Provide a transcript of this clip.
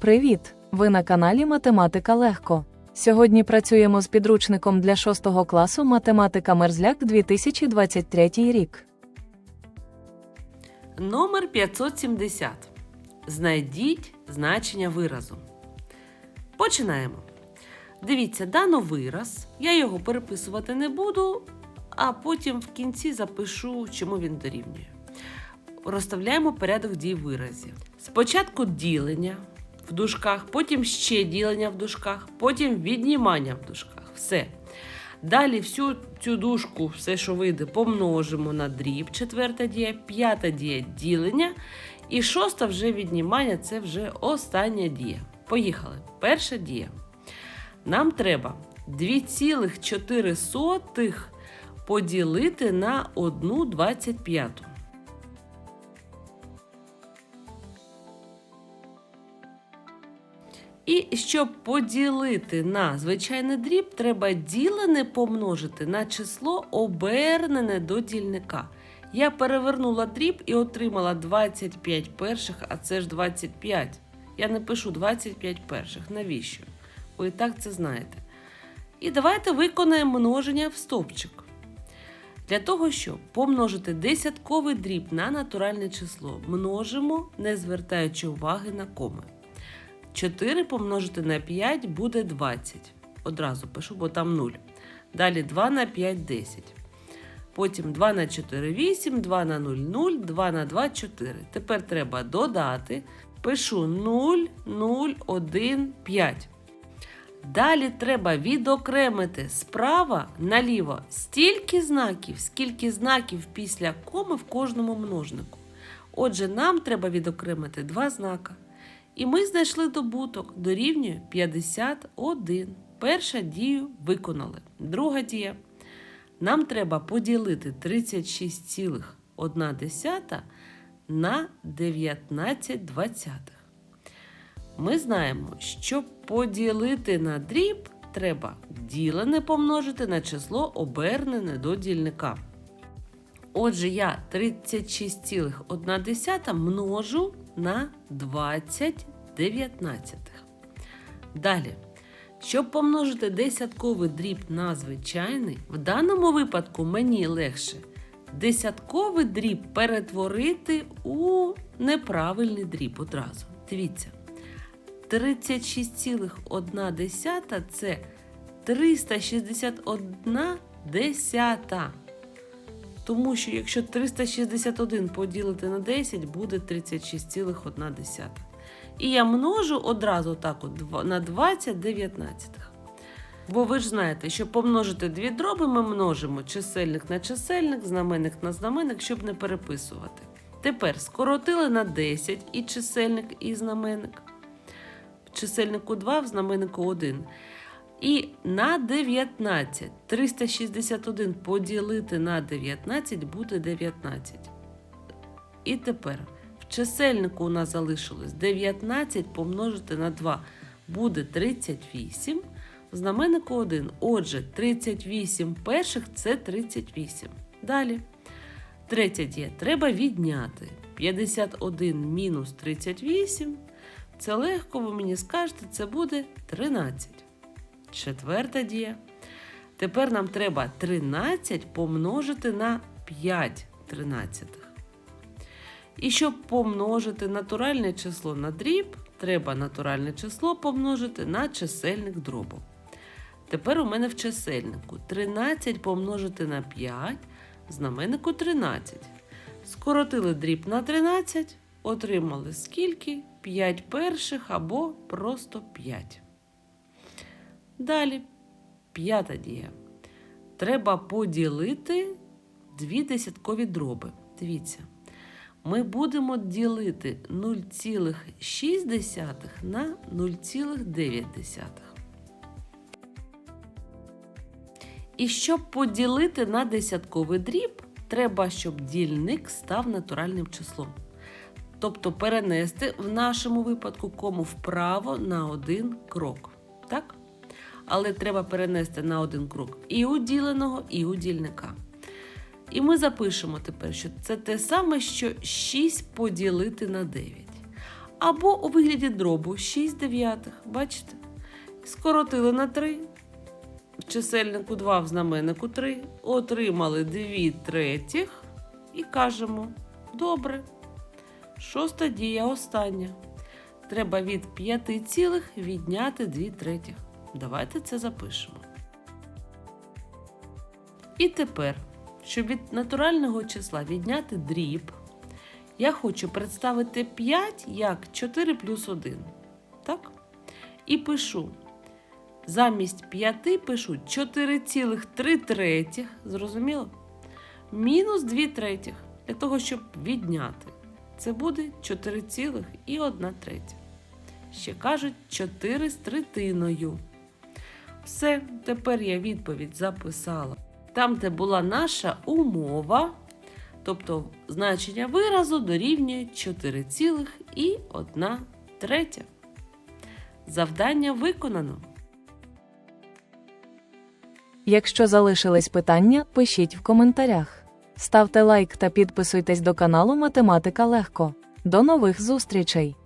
Привіт! Ви на каналі Математика Легко. Сьогодні працюємо з підручником для 6 класу Математика Мерзляк 2023 рік. Номер 570. Знайдіть значення виразу. Починаємо. Дивіться, дано вираз. Я його переписувати не буду, а потім в кінці запишу, чому він дорівнює. Розставляємо порядок дій виразів. Спочатку ділення в дужках, потім ще ділення в дужках, потім віднімання в дужках. Все. Далі всю цю дужку, все, що вийде, помножимо на дріб, четверта дія, п'ята дія ділення. І шоста вже віднімання це вже остання дія. Поїхали. Перша дія. Нам треба 2,4 поділити на 1,25. І щоб поділити на звичайний дріб, треба ділене помножити на число обернене до дільника. Я перевернула дріб і отримала 25 перших, а це ж 25. Я не пишу 25 перших. Навіщо? Ви і так це знаєте. І давайте виконаємо множення в стовпчик. Для того, щоб помножити десятковий дріб на натуральне число, множимо, не звертаючи уваги на коми. 4 помножити на 5 буде 20. Одразу пишу, бо там 0. Далі 2 на 5 10. Потім 2 на 4 8, 2 на 0 0, 2 на 2 4. Тепер треба додати. Пишу 0, 0, 1, 5. Далі треба відокремити справа наліво стільки знаків, скільки знаків після коми в кожному множнику. Отже, нам треба відокремити два знака. І ми знайшли добуток дорівнює 51. Перша дію виконали. Друга дія. Нам треба поділити 36,1 на 19 двадцятих. Ми знаємо, щоб поділити на дріб, треба ділене помножити на число обернене до дільника. Отже, я 36,1 множу на 20 дев'ятнадцятих. Далі, щоб помножити десятковий дріб на звичайний, в даному випадку мені легше десятковий дріб перетворити у неправильний дріб одразу. Дивіться. 36,1 це 361 десята. Тому що якщо 361 поділити на 10, буде 36,1. І я множу одразу так от на 20 дев'ятнадцятих. Бо ви ж знаєте, що помножити дві дроби ми множимо чисельник на чисельник, знаменник на знаменник, щоб не переписувати. Тепер скоротили на 10 і чисельник, і знаменник. В чисельнику 2, в знаменнику 1. І на 19. 361 поділити на 19 буде 19. І тепер в чисельнику у нас залишилось 19 помножити на 2 буде 38. В знаменнику 1. Отже, 38 перших це 38. Далі. Третя дія. Треба відняти 51 мінус 38. Це легко, ви мені скажете, це буде 13. Четверта дія. Тепер нам треба 13 помножити на 5 тринадцятих. І щоб помножити натуральне число на дріб, треба натуральне число помножити на чисельник дробу. Тепер у мене в чисельнику 13 помножити на 5, знаменнику 13. Скоротили дріб на 13, отримали скільки? 5 перших або просто 5. Далі, п'ята дія. Треба поділити дві десяткові дроби. Дивіться, ми будемо ділити 0,6 на 0,9. І щоб поділити на десятковий дріб, треба, щоб дільник став натуральним числом. Тобто перенести в нашому випадку кому вправо на один крок. Так? Але треба перенести на один крок і у діленого, і у дільника. І ми запишемо тепер, що це те саме, що 6 поділити на 9. Або у вигляді дробу 6 дев'ятих. Бачите? Скоротили на 3. В чисельнику 2, в знаменнику 3. Отримали 2 третіх. І кажемо: добре. Шоста дія остання. Треба від 5 цілих відняти 2 третіх. Давайте це запишемо. І тепер, щоб від натурального числа відняти дріб, я хочу представити 5 як 4 плюс 1. Так? І пишу. Замість 5 пишу 4,3 третіх. Зрозуміло? Мінус 2 третіх. Для того, щоб відняти. Це буде 4,1 третя. Ще кажуть 4 з третиною. Все, тепер я відповідь записала. Там, де була наша умова, тобто значення виразу дорівнює 4,1 третя. Завдання виконано. Якщо залишились питання, пишіть в коментарях. Ставте лайк та підписуйтесь до каналу Математика Легко. До нових зустрічей!